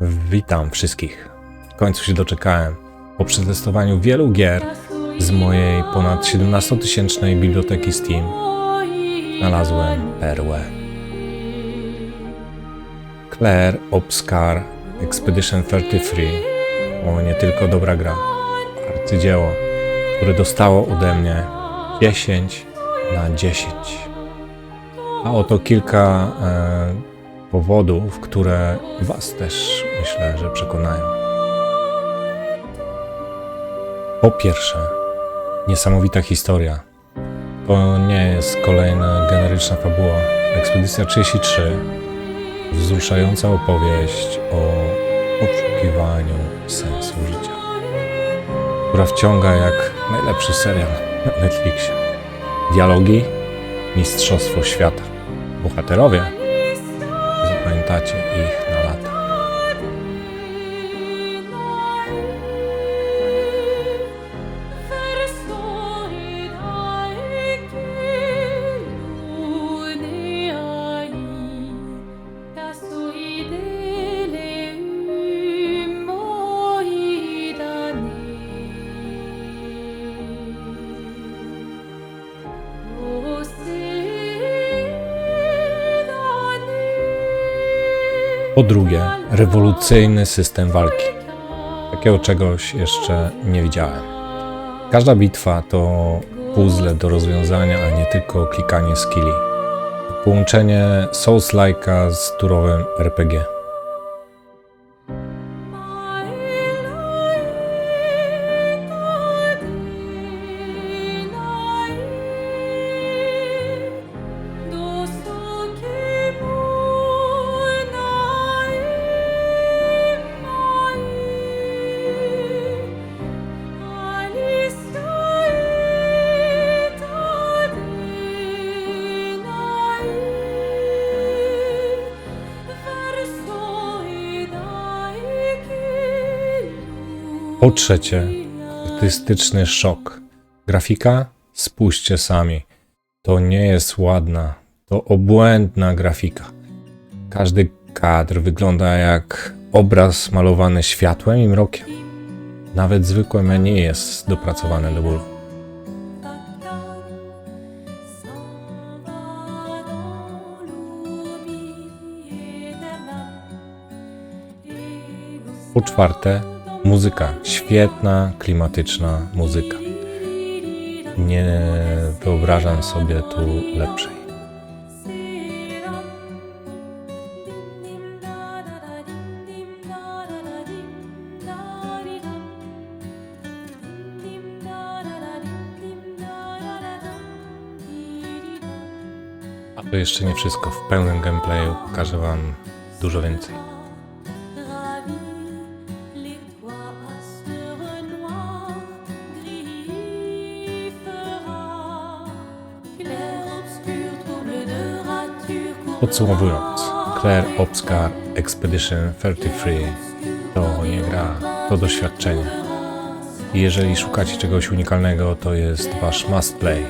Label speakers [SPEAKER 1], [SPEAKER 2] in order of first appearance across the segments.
[SPEAKER 1] Witam wszystkich. W końcu się doczekałem. Po przetestowaniu wielu gier z mojej ponad 17-tysięcznej biblioteki Steam znalazłem perłę. Claire Obscar Expedition 33 to nie tylko dobra gra, arcydzieło, które dostało ode mnie 10 na 10. A oto kilka e, powodów, które Was też myślę, że przekonają. Po pierwsze, niesamowita historia. To nie jest kolejna generyczna fabuła. Ekspedycja 33 wzruszająca opowieść o poszukiwaniu sensu życia, która wciąga jak najlepszy serial na Netflixie. Dialogi, mistrzostwo świata. Bohaterowie, 大家注意。Po drugie, rewolucyjny system walki. Takiego czegoś jeszcze nie widziałem. Każda bitwa to puzzle do rozwiązania, a nie tylko klikanie skilli. Połączenie Souls-like'a z turowym RPG. Po trzecie, artystyczny szok. Grafika? Spójrzcie sami. To nie jest ładna, to obłędna grafika. Każdy kadr wygląda jak obraz malowany światłem i mrokiem. Nawet zwykłe menu jest dopracowane do bólu. Po czwarte, muzyka. Świetna, klimatyczna muzyka. Nie wyobrażam sobie tu lepszej. A to jeszcze nie wszystko. W pełnym gameplayu pokażę Wam dużo więcej. Podsumowując, Claire Obscar Expedition 33 to nie gra, to doświadczenie. I jeżeli szukacie czegoś unikalnego, to jest wasz must play.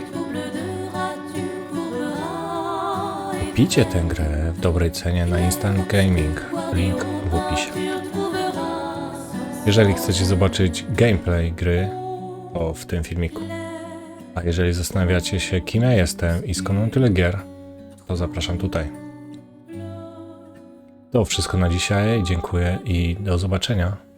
[SPEAKER 1] Kupijcie tę grę w dobrej cenie na Instant Gaming, link w opisie. Jeżeli chcecie zobaczyć gameplay gry, to w tym filmiku. A jeżeli zastanawiacie się, kim ja jestem i skąd mam tyle gier, to zapraszam tutaj. To wszystko na dzisiaj. Dziękuję i do zobaczenia.